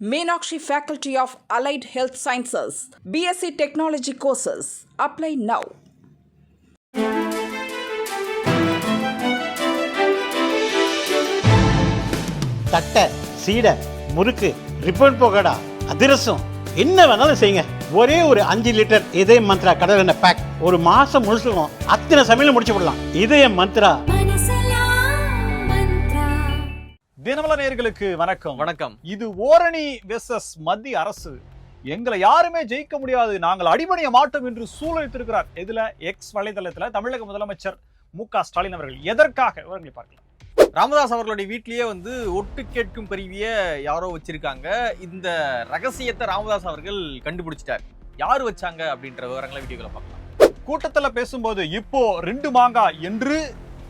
Meenakshi Faculty of Allied Health Sciences, BSc Technology courses. Apply now. தட்டை சீடை முறுக்கு ribbon போகடா அதிரசம் என்ன வேணாலும் செய்யுங்க ஒரே ஒரு அஞ்சு லிட்டர் இதய மந்த்ரா கடல் எண்ணெய் பேக் ஒரு மாசம் முழுசுக்கும் அத்தனை சமையல் முடிச்சு விடலாம் இதய மந்த்ரா தினமல நேயர்களுக்கு வணக்கம். வணக்கம். இது ஓரணி வெர்சஸ் மத்திய அரசு. எங்களை யாருமே ஜெயிக்க முடியாது நாங்கள் அடிபணிய மாட்டோம் என்று சூழலித்திருக்கிறார் இதுல எக்ஸ் வலைதளத்துல தமிழக முதலமைச்சர் மு க ஸ்டாலின் அவர்கள். எதற்காக? விவரங்களை பார்க்கலாம். ராமதாஸ் அவர்களுடைய வீட்லயே வந்து ஒட்டு கேட்கும் கருவிய யாரோ வச்சிருக்காங்க. இந்த ரகசியத்தை ராமதாஸ் அவர்கள் கண்டுபிடிச்சிட்டார். யாரு வச்சாங்க அப்படின்ற விவரங்களை வீடியோக்களை பார்க்கலாம். கூட்டத்துல பேசும்போது இப்போ ரெண்டு மாங்காய் என்று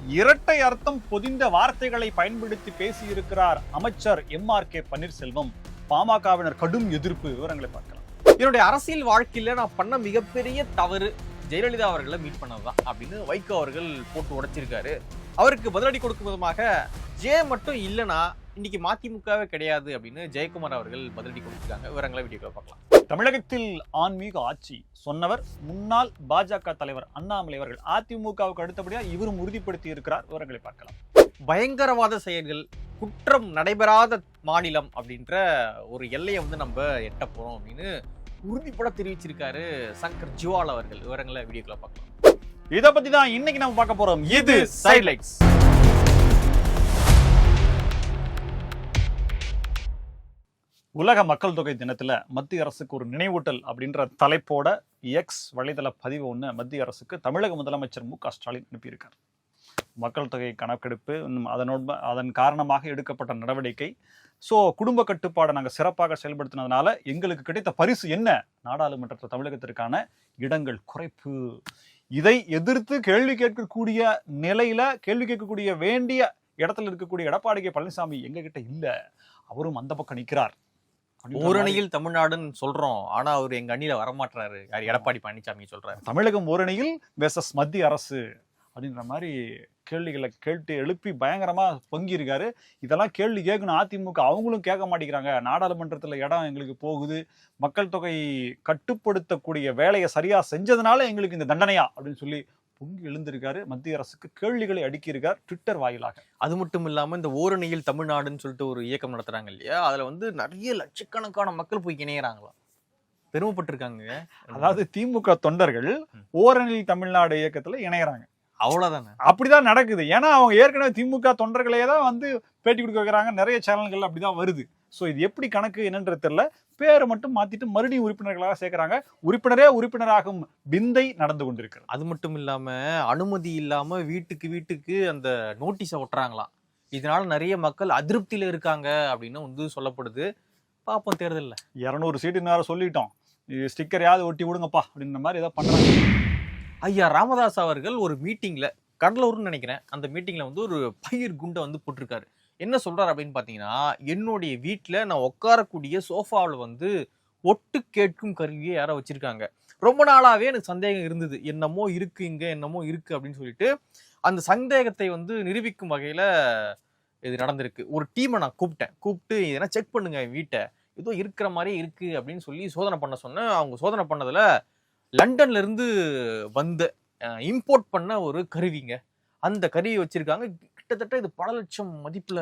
இரட்டை அர்த்தம் பொதிந்த வார்த்தைகளை பயன்படுத்தி பேசியிருக்கிறார் அமைச்சர் எம் ஆர் கே பன்னீர்செல்வம். பாமகவினர் கடும் எதிர்ப்பு விவரங்களை பார்க்கலாம். என்னுடைய அரசியல் வாழ்க்கையில நான் பண்ண மிகப்பெரிய தவறு ஜெயலலிதா அவர்களை மீட் பண்ணதுதான் அப்படின்னு வைகோ அவர்கள் போட்டு உடைச்சிருக்காரு. அவருக்கு பதிலடி கொடுக்கும் விதமாக ஜே மட்டும் இல்லைன்னா இன்னைக்கு மதிமுகவே கிடையாது அப்படின்னு ஜெயக்குமார் அவர்கள் பதிலடி கொடுத்திருக்காங்க. விவரங்களை வீடியோக்களை பார்க்கலாம். தமிழகத்தில் ஆன்மீக ஆட்சி சொன்னவர் முன்னாள் பாஜக தலைவர் அண்ணாமலை அவர்கள். அதிமுகவுக்கு அடுத்தபடியா இவரும் உறுதிப்படுத்தி இருக்கிறார். விவரங்களை பார்க்கலாம். பயங்கரவாத செயல்கள் குற்றம் நடைபெறாத மாநிலம் அப்படின்ற ஒரு எல்லையை வந்து நம்ம எட்ட போறோம் அப்படின்னு உறுதிப்பட தெரிவிச்சிருக்காரு சங்கர் ஜுவால் அவர்கள். விவரங்களை வீடியோக்களை பார்க்கலாம். இத பத்தி தான் இன்னைக்கு நம்ம பார்க்க போறோம். இது சைட்லைட்ஸ் உலக மக்கள் தொகை தினத்தில் மத்திய அரசுக்கு ஒரு நினைவூட்டல் அப்படின்ற தலைப்போட எக்ஸ் வலைதள பதிவு ஒன்று மத்திய அரசுக்கு தமிழக முதலமைச்சர் மு க ஸ்டாலின் அனுப்பியிருக்கார். மக்கள் தொகை கணக்கெடுப்பு இன்னும் அதனோட அதன் காரணமாக எடுக்கப்பட்ட நடவடிக்கை. ஸோ குடும்ப கட்டுப்பாடை நாங்கள் சிறப்பாக செயல்படுத்தினதுனால எங்களுக்கு கிடைத்த பரிசு என்ன? நாடாளுமன்றத்தில் தமிழகத்திற்கான இடங்கள் குறைப்பு. இதை எதிர்த்து கேள்வி கேட்கக்கூடிய நிலையில கேள்வி கேட்கக்கூடிய வேண்டிய இடத்துல இருக்கக்கூடிய எடப்பாடி கே. பழனிசாமி எங்ககிட்ட இல்லை. அவரும் அந்த பக்கம் நிற்கிறார் ஓரணியில் தமிழ்நாடுன்னு சொல்றோம். ஆனா அவர் எங்க அணியில வரமாட்டாரு யார் எடப்பாடி பழனிசாமி சொல்றாரு. தமிழகம் ஓரணியில் வெசஸ் மத்திய அரசு அப்படின்ற மாதிரி கேள்விகளை கேட்டு எழுப்பி பயங்கரமா பொங்கி இருக்காரு இதெல்லாம் கேள்வி கேட்கணும். அதிமுக அவங்களும் கேட்க மாட்டேங்கிறாங்க. நாடாளுமன்றத்துல இடம் எங்களுக்கு போகுது. மக்கள் தொகை கட்டுப்படுத்தக்கூடிய வேலையை சரியா செஞ்சதுனால எங்களுக்கு இந்த தண்டனையா அப்படின்னு சொல்லி பொங்கி எழுந்திருக்காரு. மத்திய அரசுக்கு கேள்விகளை அடுக்கியிருக்கார் ட்விட்டர் வாயிலாக. அது மட்டும் இல்லாம இந்த ஓரணியில் தமிழ்நாடுன்னு சொல்லிட்டு ஒரு இயக்கம் நடத்துறாங்க இல்லையா? அதுல வந்து நிறைய லட்சக்கணக்கான மக்கள் போய் இணையறாங்களாம். பெருமைப்பட்டிருக்காங்க. அதாவது திமுக தொண்டர்கள் ஓரணியில் தமிழ்நாடு இயக்கத்துல இணையறாங்க. அவ்வளவுதானே? அப்படிதான் நடக்குது. ஏன்னா அவங்க ஏற்கனவே திமுக தொண்டர்களே தான் வந்து பேட்டி கொடுக்க வைக்கிறாங்க. நிறைய சேனல்கள் அப்படிதான் வருது. ஸோ இது எப்படி கணக்கு என்னன்றது தெரியல. பேரை மட்டும் மாத்திட்டு மறுபடியும் உறுப்பினர்களாக சேர்க்கறாங்க. உறுப்பினரே உறுப்பினராகும் விந்தை நடந்து கொண்டிருக்கிறது. அது மட்டும் இல்லாம அனுமதி இல்லாம வீட்டுக்கு வீட்டுக்கு அந்த நோட்டீஸை ஒட்டுறாங்களாம். இதனால நிறைய மக்கள் அதிருப்தியில இருக்காங்க அப்படின்னு வந்து சொல்லப்படுது. பாப்போம் தேர்தல்ல. இரநூறு சீட்டு நேரம் சொல்லிட்டோம் ஸ்டிக்கரையாவது ஒட்டி விடுங்கப்பா அப்படின்ற மாதிரி ஏதோ பண்றாங்க. ஐயா ராமதாஸ் அவர்கள் ஒரு மீட்டிங்ல கடலூர்னு நினைக்கிறேன் அந்த மீட்டிங்ல வந்து ஒரு பயிர் குண்டை வந்து போட்டிருக்காரு. என்ன சொல்கிறார் அப்படின்னு பார்த்தீங்கன்னா என்னுடைய வீட்டில் நான் உட்காரக்கூடிய சோஃபாவில் வந்து ஒட்டு கேட்கும் கருவியை யாரோ வச்சுருக்காங்க. ரொம்ப நாளாகவே எனக்கு சந்தேகம் இருந்தது. என்னமோ இருக்குது இங்கே என்னமோ இருக்குது அப்படின்னு சொல்லிட்டு அந்த சந்தேகத்தை வந்து நிரூபிக்கும் வகையில் இது நடந்திருக்கு. ஒரு டீமை நான் கூப்பிட்டேன். கூப்பிட்டு இதெல்லாம் செக் பண்ணுங்க என் வீட்டை. ஏதோ இருக்கிற மாதிரி இருக்குது அப்படின்னு சொல்லி சோதனை பண்ண சொன்னேன். அவங்க சோதனை பண்ணதில் லண்டன்லேருந்து வந்த இம்போர்ட் பண்ண ஒரு கருவிங்க. அந்த கருவி வச்சிருக்காங்க. கிட்டத்தட்ட இது பல லட்சம் மதிப்புல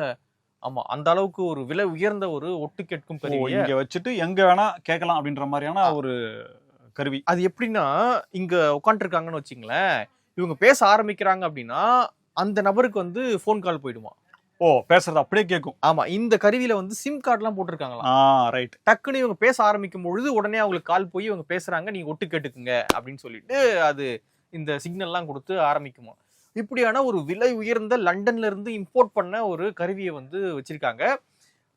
ஆமா அந்த அளவுக்கு ஒரு விலை உயர்ந்த ஒரு ஒட்டு கேட்கும் கருவி இங்க வச்சுட்டு எங்க வேணா கேட்கலாம் அப்படின்ற மாதிரியான ஒரு கருவி. அது எப்படின்னா இங்க உட்காந்துருக்காங்கன்னு வச்சுங்களேன் இவங்க பேச ஆரம்பிக்கிறாங்க அப்படின்னா அந்த நபருக்கு வந்து ஃபோன் கால் போயிடுமா. ஓ பேசுறது அப்படியே கேட்கும். ஆமா இந்த கருவியில வந்து சிம் கார்டுலாம் போட்டிருக்காங்களாம். ஆ ரைட் டக்குன்னு இவங்க பேச ஆரம்பிக்கும் பொழுது உடனே அவங்களுக்கு கால் போய் இவங்க பேசுறாங்க நீங்க ஒட்டு கேட்டுக்குங்க அப்படின்னு சொல்லிட்டு அது இந்த சிக்னல்லாம் கொடுத்து ஆரம்பிக்குமா. இப்படியான ஒரு விலை உயர்ந்த லண்டன்ல இருந்து இம்போர்ட் பண்ண ஒரு கருவியை வந்து வச்சிருக்காங்க.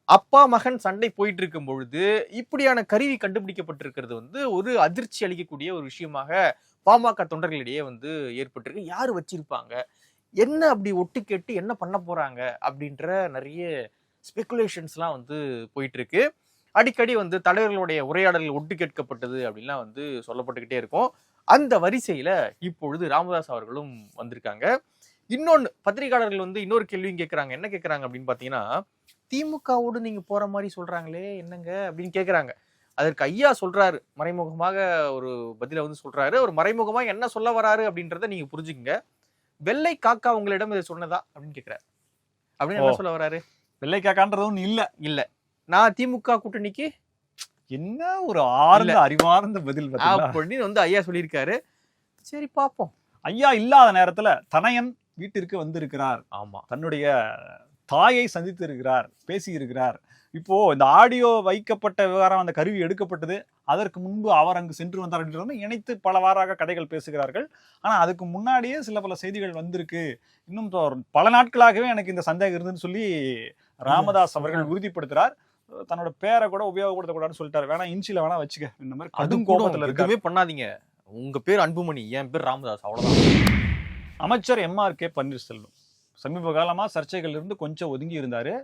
அப்பா மகன் சண்டை போயிட்டு இருக்கும் பொழுது இப்படியான கருவி கண்டுபிடிக்கப்பட்டிருக்கிறது வந்து ஒரு அதிர்ச்சி அளிக்கக்கூடிய ஒரு விஷயமாக பாமக தொண்டர்களிடையே வந்து ஏற்பட்டிருக்கு. யார் வச்சிருப்பாங்க? என்ன அப்படி ஒட்டு கேட்டு என்ன பண்ண போறாங்க? அப்படின்ற நிறைய ஸ்பெகுலேஷன்ஸ்லாம் வந்து போயிட்டு இருக்கு அடிக்கடி வந்து தலைவர்களுடைய உரையாடல் ஒட்டு கேட்கப்பட்டது அப்படின்லாம் வந்து சொல்லப்பட்டுக்கிட்டே இருக்கும். அந்த வரிசையில இப்பொழுது ராமதாஸ் அவர்களும் வந்திருக்காங்க. இன்னொன்னு பத்திரிகையாளர்கள் வந்து இன்னொரு கேள்வியும் கேட்கறாங்க என்ன கேட்கறாங்க அப்படின்னு பாத்தீங்கன்னா திமுகவோடு நீங்க போற மாதிரி சொல்றாங்களே என்னங்க அப்படின்னு கேக்குறாங்க. அதற்கு ஐயா சொல்றாரு மறைமுகமாக ஒரு பதில வந்து சொல்றாரு. அவர் மறைமுகமாக என்ன சொல்ல வராரு அப்படின்றத நீங்க புரிஞ்சுக்கங்க. வெள்ளை காக்கா உங்களிடம் இதை சொன்னதா அப்படின்னு கேக்குறாரு. அப்படின்னு என்ன. சொல்ல வராரு? வெள்ளைக்காக்கான்றது ஒண்ணு இல்ல இல்ல. நான் திமுக கூட்டணிக்கு என்ன ஒரு ஆழ்ந்த அறிவார்ந்த பதில் அப்படின்னு வந்து ஐயா சொல்லியிருக்காரு. சரி பாப்போம். ஐயா இல்லாத நேரத்துல தனையன் வீட்டிற்கு வந்திருக்கிறார். ஆமா. தன்னுடைய தாயை சந்தித்து இருக்கிறார் பேசி இருக்கிறார் இப்போ இந்த ஆடியோ வைக்கப்பட்ட விவகாரம் அந்த கருவி எடுக்கப்பட்டது அதற்கு முன்பு அவர் அங்கு சென்று வந்தார் அப்படின்றது இணைத்து பலவாறாக கதைகள் பேசுகிறார்கள். ஆனா அதுக்கு முன்னாடியே சில பல செய்திகள் வந்திருக்கு. இன்னும் பல நாட்களாகவே எனக்கு இந்த சந்தேகம் இருந்துன்னு சொல்லி ராமதாஸ் அவர்கள் உறுதிப்படுத்துறார். தன்னோட பேரை கூட உபயோகப்படுத்தக்கூடாதுன்னு சொல்லிட்டாரு. வேணா இன்ச்சில வேணா வச்சுக்க. இந்த மாதிரி கடும் கூட கோபத்துல இருக்காரு. எதுவுமே பண்ணாதீங்க. உங்க பேர் அன்புமணி என் பேர் ராமதாஸ் அவ்வளவுதான். அமைச்சர் எம்ஆர் கே பன்னீர்செல்வம். சமீப காலமா சர்ச்சைகள் இருந்து கொஞ்சம் ஒதுங்கி இருந்தாரு.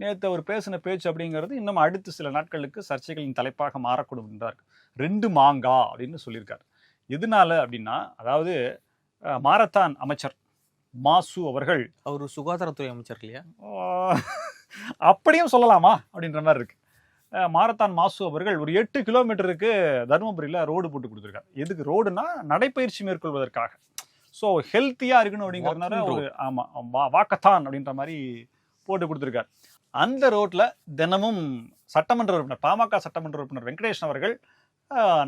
நேத்து அவர் பேசின பேச்சு அப்படிங்கிறது இன்னும் அடுத்த சில நாட்களுக்கு சர்ச்சைகளின் தலைப்பாக மாறக்கூடும் என்றார். ரெண்டு மாங்கா அப்படின்னு சொல்லியிருக்கார். எதனால அப்படின்னா அதாவது மாரத்தான் அமைச்சர் மாசு அவர்கள் அவர் சுகாதாரத்துறை அமைச்சர் இல்லையா? அப்படியும் சொல்லலாமா? அப்படின்ற மாதிரி இருக்கு. மாரத்தான் மாசு அவர்கள் ஒரு எட்டு கிலோமீட்டருக்கு தருமபுரியில ரோடு போட்டு கொடுத்துருக்காரு. எதுக்கு? ரோடுனா நடைப்பயிற்சி மேற்கொள்வதற்காக. ஸோ ஹெல்த்தியா இருக்கணும் அப்படிங்கிறதுனால ஒரு ஆமா வா- வாக்கத்தான் அப்படின்ற மாதிரி போட்டு கொடுத்துருக்காரு. அந்த ரோட்ல தினமும் சட்டமன்ற உறுப்பினர் பாமக சட்டமன்ற உறுப்பினர் வெங்கடேஷன் அவர்கள்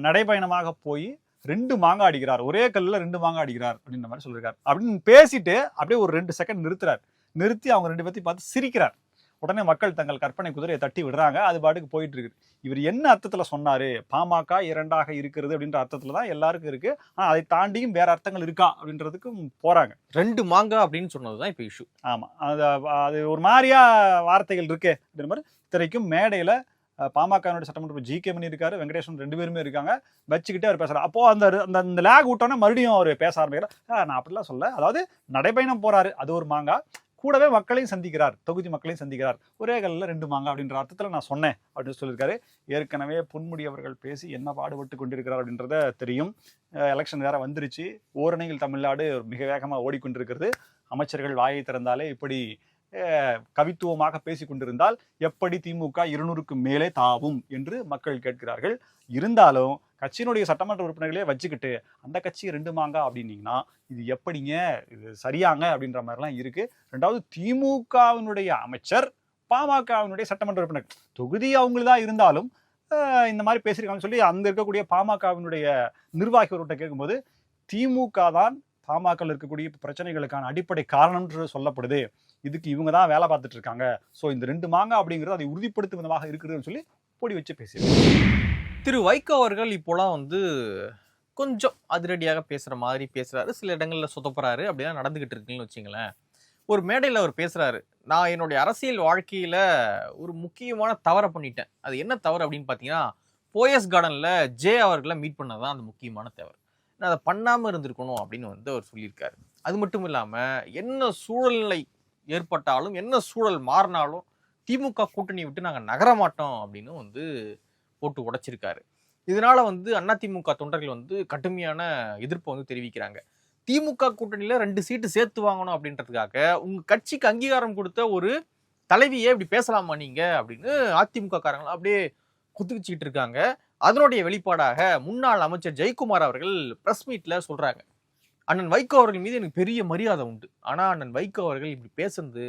நடைபயணமாக போய் ரெண்டு மாங்கா அடிக்கிறார். ஒரே கல்லுல ரெண்டு மாங்கா அடிக்கிறார் அப்படின்ற மாதிரி சொல்லியிருக்காரு அப்படின்னு பேசிட்டு அப்படியே ஒரு ரெண்டு செகண்ட் நிறுத்துறாரு. நிறுத்தி அவங்க ரெண்டு பேர்த்தையும் பார்த்து சிரிக்கிறார். உடனே மக்கள் தங்கள் கற்பனை குதிரையை தட்டி விடுறாங்க. அது பாட்டுக்கு போயிட்டு இருக்குது இவர் என்ன அர்த்தத்துல சொன்னாரு? பாமக இரண்டாக இருக்கிறது அப்படின்ற அர்த்தத்துல தான் எல்லாருக்கும் இருக்கு. ஆனா அதை தாண்டியும் வேற அர்த்தங்கள் இருக்கா அப்படின்றதுக்கும் போறாங்க. ரெண்டு மாங்கா அப்படின்னு சொன்னதுதான் இப்ப இஷ்யூ ஆமா. அது அது ஒரு மாதிரியா வார்த்தைகள் இருக்கு அப்படின்ற மாதிரி இத்தனைக்கும் மேடையில அஹ், பாமகவினுடைய சட்டமன்ற ஜி கே மணி இருக்காரு வெங்கடேசன் ரெண்டு பேருமே இருக்காங்க. வச்சுக்கிட்டே அவர் பேசுறாரு. அப்போ அந்த அந்த அந்த லேக் விட்டோன்னே மறுபடியும் அவர் பேச ஆரம்பிக்கிறார். "ஆ, நான் அப்படிலாம் சொல்ல அதாவது நடைபயணம் போறாரு. அது ஒரு மாங்கா. கூடவே மக்களையும் சந்திக்கிறார் தொகுதி மக்களையும் சந்திக்கிறார். ஒரே கல்லில் ரெண்டு மாங்க அப்படின்ற அர்த்தத்தில் நான் சொன்னேன் அப்படின்னு சொல்லியிருக்காரு. ஏற்கனவே பொன்முடி அவர்கள் பேசி என்ன பாடுபட்டு கொண்டிருக்கிறார் அப்படின்றத தெரியும். எலெக்ஷன் வேற வந்துருச்சு. ஓரணியில் தமிழ்நாடு மிக வேகமாக ஓடிக்கொண்டிருக்கிறது. அமைச்சர்கள் வாயை திறந்தாலே இப்படி கவித்துவமாக பேசிக் கொண்டிருந்தால் எப்படி திமுக இருநூறுக்கு மேலே தாவும் என்று மக்கள் கேட்கிறார்கள். இருந்தாலும் கட்சியினுடைய சட்டமன்ற உறுப்பினர்களே வச்சுக்கிட்டு அந்த கட்சி ரெண்டு மாங்கா அப்படின்னீங்கன்னா இது எப்படிங்க? இது சரியாங்க? அப்படின்ற மாதிரிலாம் இருக்கு. ரெண்டாவது திமுகவினுடைய அமைச்சர் பாமகவினுடைய சட்டமன்ற உறுப்பினர். தொகுதி அவங்களுதான் இருந்தாலும் இந்த மாதிரி பேசியிருக்காங்கன்னு சொல்லி அங்க இருக்கக்கூடிய பாமகவினுடைய நிர்வாகி கேட்கும்போது திமுக தான் பாமகவில் இருக்கக்கூடிய பிரச்சனைகளுக்கான அடிப்படை காரணம்ன்றது சொல்லப்படுது. இதுக்கு இவங்க தான் வேலை பார்த்துட்டு இருக்காங்க. ஸோ இந்த ரெண்டு மாங்கா அப்படிங்கிறது அதை உறுதிப்படுத்தும் விதமாக இருக்குதுன்னு சொல்லி பொடி வச்சு பேசியிருக்காங்க. திரு வைகோ அவர்கள் இப்போலாம் வந்து கொஞ்சம் அதிரடியாக பேசுகிற மாதிரி பேசுகிறாரு சில இடங்களில் சொதப்புறாரு. அப்படிலாம் நடந்துக்கிட்டு இருக்குன்னு வச்சிங்களேன். ஒரு மேடையில் அவர் பேசுகிறாரு நான் என்னுடைய அரசியல் வாழ்க்கையில் ஒரு முக்கியமான தவறை பண்ணிட்டேன். அது என்ன தவறு அப்படின்னு பார்த்தீங்கன்னா போயஸ் கார்டனில் ஜே அவர்களை மீட் பண்ணது தான் அந்த முக்கியமான தவறு. நான் அதை பண்ணாமல் இருந்திருக்கணும் அப்படின்னு வந்து அவர் சொல்லியிருக்காரு. அது மட்டும் இல்லாமல் என்ன சூழல்நிலை ஏற்பட்டாலும் என்ன சூழல் மாறினாலும் திமுக கூட்டணி விட்டு நாங்கள் நகரமாட்டோம் அப்படின்னு வந்து போட்டு உடைச்சிருக்காரு. இதனால வந்து அதிமுக தொண்டர்கள் வந்து கடுமையான எதிர்ப்பை வந்து தெரிவிக்கிறாங்க. திமுக கூட்டணியில் ரெண்டு சீட்டு சேர்த்து வாங்கணும் அப்படின்றதுக்காக உங்கள் கட்சிக்கு அங்கீகாரம் கொடுத்த ஒரு தலைவியே இப்படி பேசலாமா நீங்கள் அப்படின்னு அதிமுக காரங்க அப்படியே குத்துக்கிச்சிட்டு இருக்காங்க. அதனுடைய வெளிப்பாடாக முன்னாள் அமைச்சர் ஜெயக்குமார் அவர்கள் ப்ரெஸ் மீட்டில் சொல்கிறாங்க அண்ணன் வைகோ அவர்கள் மீது எனக்கு பெரிய மரியாதை உண்டு. ஆனால் அண்ணன் வைகோ அவர்கள் இப்படி பேசுறது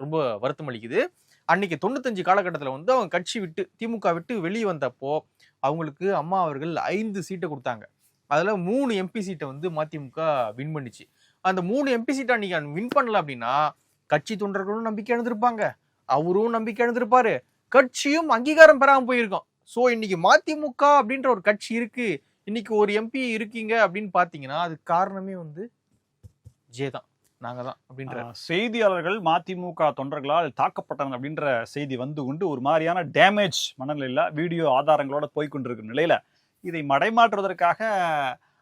ரொம்ப வருத்தம் அளிக்குது. அன்னைக்கு தொண்ணூத்தஞ்சு காலகட்டத்தில் வந்து அவங்க கட்சி விட்டு திமுக விட்டு வெளியே வந்தப்போ அவங்களுக்கு அம்மா அவர்கள் ஐந்து சீட்டை கொடுத்தாங்க. அதில் மூணு எம்பி சீட்டை வந்து மதிமுக வின் பண்ணிச்சு. அந்த மூணு எம்பி சீட்டை அன்னைக்கு வின் பண்ணல அப்படின்னா கட்சி தொண்டர்களும் நம்பிக்கை இழந்திருப்பாங்க. அவரும் நம்பிக்கை எழுந்திருப்பாரு கட்சியும் அங்கீகாரம் பெறாமல் போயிருக்கோம். ஸோ இன்னைக்கு மதிமுக அப்படின்ற ஒரு கட்சி இருக்குது இன்னைக்கு ஒரு எம்பி இருக்கீங்க அப்படின்னு பாத்தீங்கன்னா அது காரணமே வந்து ஜே தான். நாங்க தான் அப்படின்ற செய்தியாளர்கள் மதிமுக தொண்டர்களால் தாக்கப்பட்டனர் அப்படின்ற செய்தி வந்து கொண்டு ஒரு மாதிரியான டேமேஜ் மனநிலையில வீடியோ ஆதாரங்களோட போய்க்கொண்டிருக்கும் நிலையில இதை மடைமாற்றுவதற்காக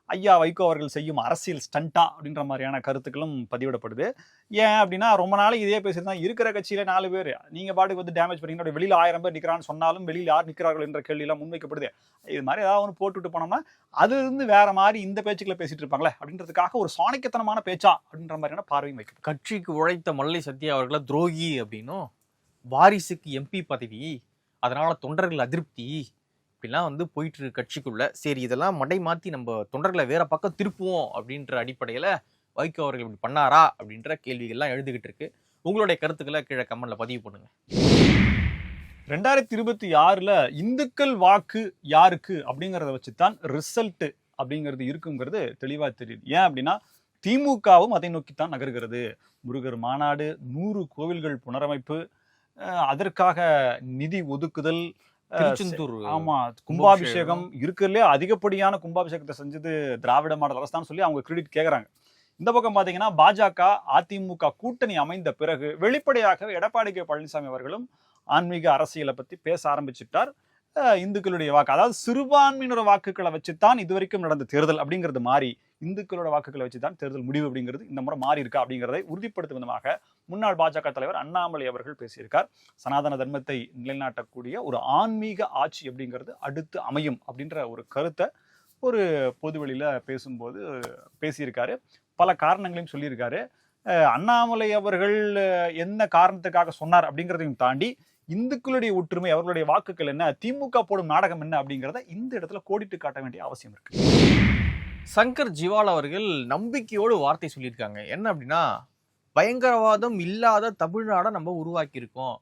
ஐயா வைகோ அவர்கள் செய்யும் அரசியல் ஸ்டண்டா அப்படின்ற மாதிரியான கருத்துக்களும் பதிவிடப்படுது. ஏன் அப்படின்னா ரொம்ப நாளைக்கு இதே பேசியிருந்தா இருக்கிற கட்சியில நாலு பேர். நீங்க பாட்டுக்கு வந்து டேமேஜ் பண்ணீங்கன்னா வெளியில் வெளியில ஆயிரம் பேர் நிக்கிறான்னு சொன்னாலும் வெளியில் யார் நிற்கிறார்கள் என்ற கேள்வி எல்லாம் முன்வைக்கப்படுது. இது மாதிரி ஏதாவது ஒன்று போட்டுவிட்டு போனோம்னா அது இருந்து வேற மாதிரி இந்த பேச்சுக்களை பேசிட்டு இருப்பாங்களே அப்படின்றதுக்காக ஒரு சாணிக்கத்தனமான பேச்சா அப்படின்ற மாதிரியான பார்வையும் வைக்கும் கட்சிக்கு உழைத்த மல்லை சத்யா அவர்களை துரோகி அப்படின்னும் வாரிசுக்கு எம்பி பதவி அதனால தொண்டர்கள் அதிருப்தி இப்படிலாம் வந்து போயிட்டு இருக்கு கட்சிக்குள்ள. சரி இதெல்லாம் மடை மாத்தி நம்ம தொண்டர்களை வேற பக்கம் திருப்புவோம் அப்படின்ற அடிப்படையில வைகோ அவர்கள் இப்படி பண்ணாரா அப்படின்ற கேள்விகள்லாம் எழுதுகிட்டு இருக்கு. உங்களுடைய கருத்துக்களை கீழே கமெண்ட்ல பதிவு பண்ணுங்க. ரெண்டாயிரத்தி இருபத்தி ஆறுல இந்துக்கள் வாக்கு யாருக்கு அப்படிங்கறத வச்சுதான் ரிசல்ட் அப்படிங்கிறது இருக்குங்கிறது தெளிவா தெரியுது. ஏன் அப்படின்னா திமுகவும் அதை நோக்கித்தான் நகர்கிறது. முருகர் மாநாடு நூறு கோவில்கள் புனரமைப்பு அதற்காக நிதி ஒதுக்குதல் திருச்செந்தூர் ஆமா கும்பாபிஷேகம் இருக்கிறதுலே அதிகப்படியான கும்பாபிஷேகத்தை செஞ்சது திராவிட மாடல் அரசு தான் சொல்லி அவங்க கிரெடிட் கேக்குறாங்க. இந்த பக்கம் பாத்தீங்கன்னா பாஜக அதிமுக கூட்டணி அமைந்த பிறகு வெளிப்படையாகவே எடப்பாடி கே. பழனிசாமி அவர்களும் ஆன்மீக அரசியலை பத்தி பேச ஆரம்பிச்சிட்டார். இந்துக்களுடைய வாக்கு அதாவது சிறுபான்மையினர் வாக்குகளை வச்சுத்தான் இதுவரைக்கும் நடந்த தேர்தல் அப்படிங்கிறது மாறி இந்துக்களோட வாக்குகளை வச்சுதான் தேர்தல் முடிவு அப்படிங்கிறது இந்த முறை மாறி இருக்கா அப்படிங்கிறதை உறுதிப்படுத்தும் விதமாக முன்னாள் பாஜக தலைவர் அண்ணாமலை அவர்கள் பேசியிருக்கார். சனாதன தர்மத்தை நிலைநாட்டக்கூடிய ஒரு ஆன்மீக ஆட்சி அப்படிங்கிறது அடுத்து அமையும் அப்படின்ற ஒரு கருத்தை ஒரு பொதுவெளியில் பேசும்போது பேசியிருக்காரு. பல காரணங்களையும் சொல்லியிருக்காரு. அண்ணாமலை அவர்கள் என்ன காரணத்துக்காக சொன்னார் அப்படிங்கிறதையும் தாண்டி இந்துக்களுடைய ஒற்றுமை அவர்களுடைய வாக்குகள் என்ன திமுக போடும் நாடகம் என்ன அப்படிங்கிறத இந்த இடத்துல கோடிட்டு காட்ட வேண்டிய அவசியம் இருக்கு. சங்கர் ஜிவால் அவர்கள் நம்பிக்கையோடு வார்த்தை சொல்லியிருக்காங்க. என்ன அப்படின்னா பயங்கரவாதம் இல்லாத தமிழ்நாடை நம்ம உருவாக்கியிருக்கோம்.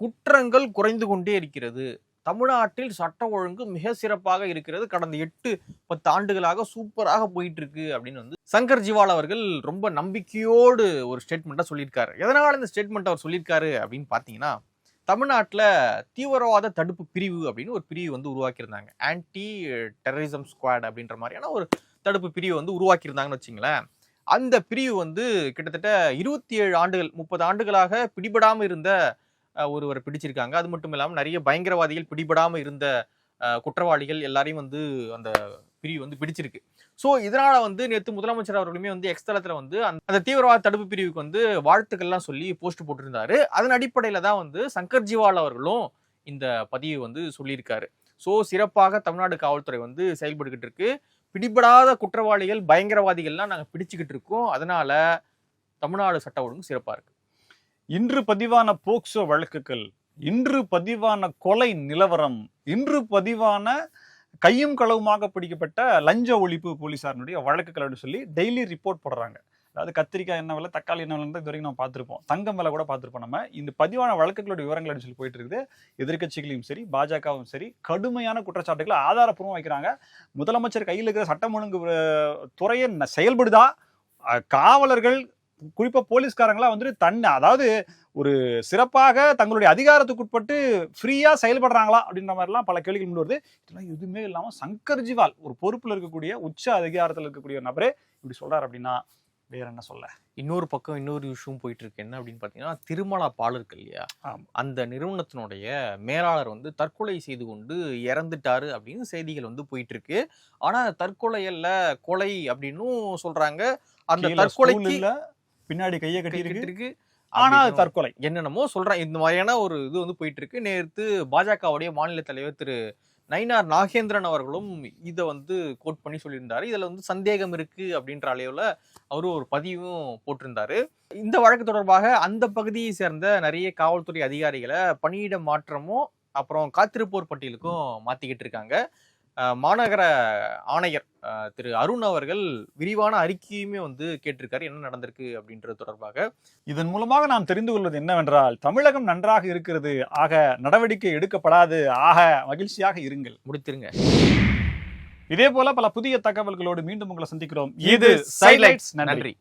குற்றங்கள் குறைந்து கொண்டே இருக்கிறது. தமிழ்நாட்டில் சட்ட ஒழுங்கு மிக சிறப்பாக இருக்கிறது. கடந்த எட்டு பத்து ஆண்டுகளாக சூப்பராக போயிட்டு இருக்கு அப்படின்னு வந்து சங்கர் ஜிவால் அவர்கள் ரொம்ப நம்பிக்கையோடு ஒரு ஸ்டேட்மெண்ட்டாக சொல்லியிருக்காரு. எதனால் இந்த ஸ்டேட்மெண்ட் அவர் சொல்லியிருக்காரு அப்படின்னு பார்த்தீங்கன்னா தமிழ்நாட்டில் தீவிரவாத தடுப்பு பிரிவு அப்படின்னு ஒரு பிரிவு வந்து உருவாக்கியிருந்தாங்க. ஆன்டி டெரரிசம் ஸ்குவாட் அப்படின்ற மாதிரியான ஒரு தடுப்பு பிரிவு வந்து உருவாக்கியிருந்தாங்கன்னு வச்சுங்களேன் அந்த பிரிவு வந்து கிட்டத்தட்ட இருபத்தி ஏழு ஆண்டுகள் முப்பது ஆண்டுகளாக பிடிபடாம இருந்த ஒருவரை பிடிச்சிருக்காங்க. அது மட்டும் இல்லாமல் நிறைய பயங்கரவாதிகள் பிடிபடாமல் இருந்த குற்றவாளிகள் எல்லாரையும் வந்து அந்த பிரிவு வந்து பிடிச்சிருக்கு. ஸோ இதனால வந்து நேற்று முதலமைச்சர் அவர்களுமே வந்து எக்ஸ்தலத்தில் வந்து அந்த அந்த தீவிரவாத தடுப்பு பிரிவுக்கு வந்து வாழ்த்துக்கள்லாம் சொல்லி போஸ்ட் போட்டிருந்தாரு. அதன் அடிப்படையில் தான் வந்து சங்கர் ஜிவால் அவர்களும் இந்த பதிவை வந்து சொல்லியிருக்காரு. ஸோ சிறப்பாக தமிழ்நாடு காவல்துறை வந்து செயல்பட்டுக்கிட்டு இருக்கு. பிடிபடாத குற்றவாளிகள் பயங்கரவாதிகள்லாம் நாங்கள் பிடிச்சுக்கிட்டு இருக்கோம். அதனால தமிழ்நாடு சட்ட ஒழுங்கு சிறப்பாக இருக்கு. இன்று பதிவான போக்சோ வழக்குகள் இன்று பதிவான கொலை நிலவரம் இன்று பதிவான கையும் களவுமாக பிடிக்கப்பட்ட லஞ்ச ஒழிப்பு போலீசாரனுடைய வழக்குகள் அப்படின்னு சொல்லி டெய்லி ரிப்போர்ட் போடுறாங்க. அதாவது கத்திரிக்காய் என்ன விலை தக்காளி என்ன விலை இது வரைக்கும் நம்ம பார்த்துருப்போம். தங்கம் விலை கூட பார்த்துருப்போம் நம்ம. இந்த பதிவான வழக்குகளுடைய விவரங்கள் அப்படின்னு சொல்லி போயிட்டு இருக்குது எதிர்க்கட்சிகளையும் சரி பாஜகவும் சரி கடுமையான குற்றச்சாட்டுகளை ஆதாரப்பூர்வம் வைக்கிறாங்க. முதலமைச்சர் கையில் இருக்கிற சட்டம் ஒழுங்கு துறையை செயல்படுதா? காவலர்கள் குறிப்பாக போலீஸ்காரங்களாம் வந்துட்டு தன்னை அதாவது ஒரு சிறப்பாக தங்களுடைய அதிகாரத்துக்குட்பட்டு ஃப்ரீயாக செயல்படுறாங்களா? அப்படின்ற மாதிரிலாம் பல கேள்விகள் முன் வருது. இதெல்லாம் எதுவுமே இல்லாமல் சங்கர் ஜிவால் ஒரு பொறுப்பில் இருக்கக்கூடிய உச்ச அதிகாரத்தில் இருக்கக்கூடிய ஒரு நபரே இப்படி சொல்கிறார் அப்படின்னா வேற என்ன சொல்ல? இன்னொரு பக்கம் இன்னொரு விஷயம் போயிட்டு இருக்கு என்ன அப்படின்னு பார்த்தீங்கன்னா திருமலா பால் இருக்கு இல்லையா. அந்த நிறுவனத்தினுடைய மேலாளர் வந்து தற்கொலை செய்து கொண்டு இறந்துட்டாரு அப்படின்னு செய்திகள் வந்து போயிட்டு இருக்கு ஆனா தற்கொலை அல்ல கொலை அப்படின்னும் சொல்றாங்க. அந்த தற்கொலைக்கு இல்ல, பின்னாடி கையை கட்டி இருக்கு. ஆனா அது தற்கொலை. என்னென்னமோ சொல்றேன் இந்த மாதிரியான ஒரு இது வந்து போயிட்டு இருக்கு நேற்று பாஜகவுடைய மாநில தலைவர் திரு நயினார் நாகேந்திரன் அவர்களும் இதை வந்து கோட் பண்ணி சொல்லியிருந்தாரு. இதில் வந்து சந்தேகம் இருக்குது அப்படின்ற அளவில் அவரும் ஒரு பதிவும் போட்டிருந்தாரு. இந்த வழக்கு தொடர்பாக அந்த பகுதியை சேர்ந்த நிறைய காவல்துறை அதிகாரிகளை பணியிட மாற்றமும் அப்புறம் காத்திருப்போர் பட்டியலுக்கும் மாற்றிக்கிட்டு இருக்காங்க. மாநகர ஆணையர் திரு அருண் அவர்கள் விரிவான அறிக்கையுமே வந்து கேட்டிருக்காரு. என்ன நடந்திருக்கு அப்படின்றது தொடர்பாக. இதன் மூலமாக நாம் தெரிந்து கொள்வது என்னவென்றால் தமிழகம் நன்றாக இருக்கிறது. ஆக நடவடிக்கை எடுக்கப்படாது. ஆக மகிழ்ச்சியாக இருங்கள். முடித்திருங்க. இதே போல பல புதிய தகவல்களோடு மீண்டும் உங்களை சந்திக்கிறோம். இது சைலைட்ஸ் நன்றி.